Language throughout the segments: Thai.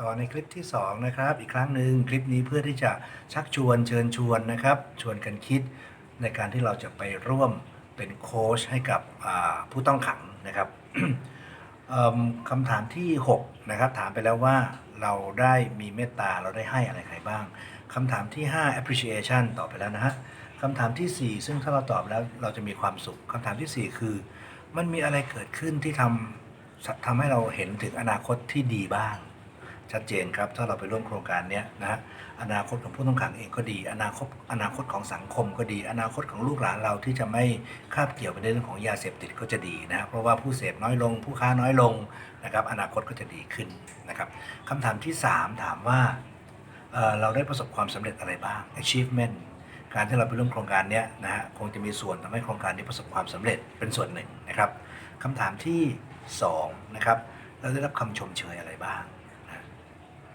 ต่อในคลิปที่สองนะครับ อีกครั้งหนึ่งคลิปนี้เพื่อที่จะชักชวนเชิญชวนนะครับ ชวนกันคิดในการที่เราจะไปร่วมเป็นโค้ชให้กับผู้ต้องขังนะครับคำถามที่ 6 นะครับ ถามไปแล้วว่าเราได้มีเมตตาเราได้ให้อะไรใครบ้างคำถามที่ 5 appreciation ตอบไปแล้วนะฮะคำถามทีสี่4 ซึ่งถ้าเราตอบแล้วเราจะมีความสุขคำถามทีสี่ 4 คือ มันมีอะไรเกิดขึ้นที่ทำทำให้เราเห็นถึงอนาคตที่ดีบ้าง ชัดเจนครับ ถ้าเราไปร่วมโครงการนี้นะฮะอนาคตของผู้ต้องขังเองก็ดี อนาคตอนาคตของสังคมก็ดี อนาคตของลูกหลานเราที่จะไม่คาบเกี่ยวไปในเรื่องของยาเสพติดก็จะดีนะฮะเพราะว่าผู้เสพน้อยลง ผู้ค้าน้อยลงนะครับอนาคตก็จะดีขึ้นนะครับคำถามที่ 3 ถามว่าเเราได้ประสบความสำเร็จอะไรบ้าง achievement การที่เราไปร่วมโครงการนี้นะฮะคงจะมีส่วนทำให้โครงการนี้ประสบความสำเร็จเป็นส่วนหนึ่งนะครับคำถามที่2นะครับเราได้รับคำชมเชยอะไรบ้าง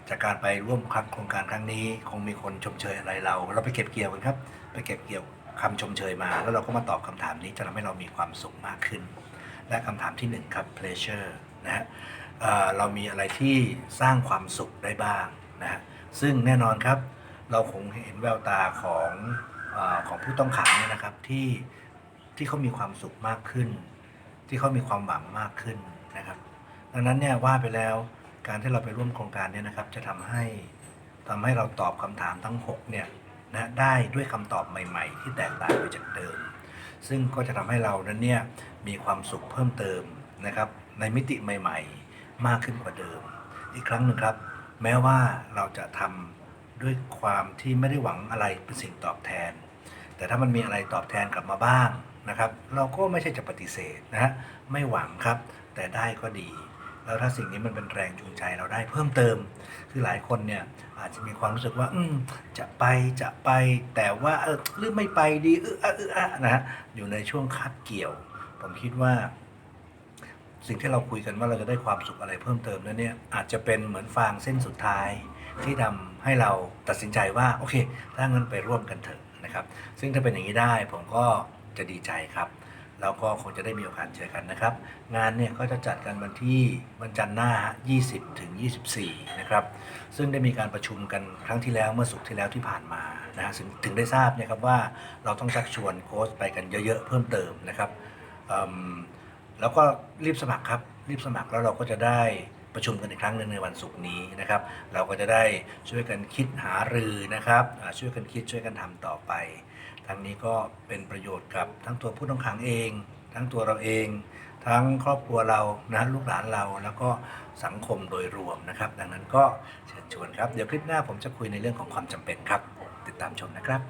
จากการไปร่วมครั้งโครงการครั้งนี้ คงมีคนชมเชยอะไรเรา เราไปเก็บเกี่ยวกันครับ ไปเก็บเกี่ยวคำชมเชยมา แล้วเราก็มาตอบคำถามนี้จะทำให้เรามีความสุขมากขึ้น และคำถามที่หนึ่งครับ pleasure นะฮะเเรามีอะไรที่สร้างความสุขได้บ้างนะฮะซึ่งแน่นอนครับ เราคงเห็นแววตาของอของผู้ต้องขังเนี่ยนะครับที่ที่เขามีความสุขมากขึ้น ที่เขามีความหวังมากขึ้นนะครับ ดังนั้นเนี่ยว่าไปแล้ว การที่เราไปร่วมโครงการเนี่ยนะครับ จะทำให้ทำให้เราตอบคำถามทั้ง6เนี่ยนะได้ด้วยคำตอบใหม่ ๆ ที่แตกต่างไปจากเดิม ซึ่งก็จะทำให้เรานั้นเนี่ยมีความสุขเพิ่มเติมนะครับ ในมิติใหม่ ๆ มากขึ้นกว่าเดิม อีกครั้งหนึ่งครับ แม้ว่าเราจะทำด้วยความที่ไม่ได้หวังอะไรเป็นสิ่งตอบแทน แต่ถ้ามันมีอะไรตอบแทนกลับมาบ้างนะครับ เราก็ไม่ใช่จะปฏิเสธนะฮะไม่หวังครับ แต่ได้ก็ดี แล้วถ้าสิ่งนี้มันเป็นแรงจูงใจเราได้เพิ่มเติม คือหลายคนเนี่ยอาจจะมีความรู้สึกว่า อืมจะไปจะไป แต่ว่าเออหรือไม่ไปดีเอออะเออนะฮะอยู่ในช่วงคาบเกี่ยว ผมคิดว่า สิ่งที่เราคุยกันว่าเราจะได้ความสุขอะไรเพิ่มเติมนั้นเนี่ย อาจจะเป็นเหมือนฟางเส้นสุดท้ายที่ทำให้เราตัดสินใจว่าโอเค ถ้างั้นไปร่วมกันเถอะนะครับ ซึ่งถ้าเป็นอย่างนี้ได้ผมก็จะดีใจครับ แล้วก็คงจะได้มีโอกาสเจอกันนะครับ งานเนี่ยก็จะจัดกันวันที่วันจันทร์หน้า 20 ถึง 24 นะครับ ซึ่งได้มีการประชุมกันครั้งที่แล้วเมื่อสุกร์ที่แล้วที่ผ่านมานะฮะถึงถึงได้ทราบเนี่ยครับว่าเราต้องชักชวนโค้ชไปกันเยอะๆ เพิ่มเติมนะครับแล้วก็รีบสมัครครับ รีบสมัครแล้วเราก็จะได้ประชุมกันอีกครั้งหนึ่งในวันศุกร์นี้นะครับ เราก็จะได้ช่วยกันคิดหารือนะครับช่วยกันคิดช่วยกันทำต่อไป ทั้งนี้ก็เป็นประโยชน์กับทั้งตัวผู้ต้องขังเอง ทั้งตัวเราเอง ทั้งครอบครัวเรานะลูกหลานเราแล้วก็สังคมโดยรวมนะครับ ดังนั้นก็เชิญชวนครับ เดี๋ยวคลิปหน้าผมจะคุยในเรื่องของความจำเป็นครับ ติดตามชมนะครับ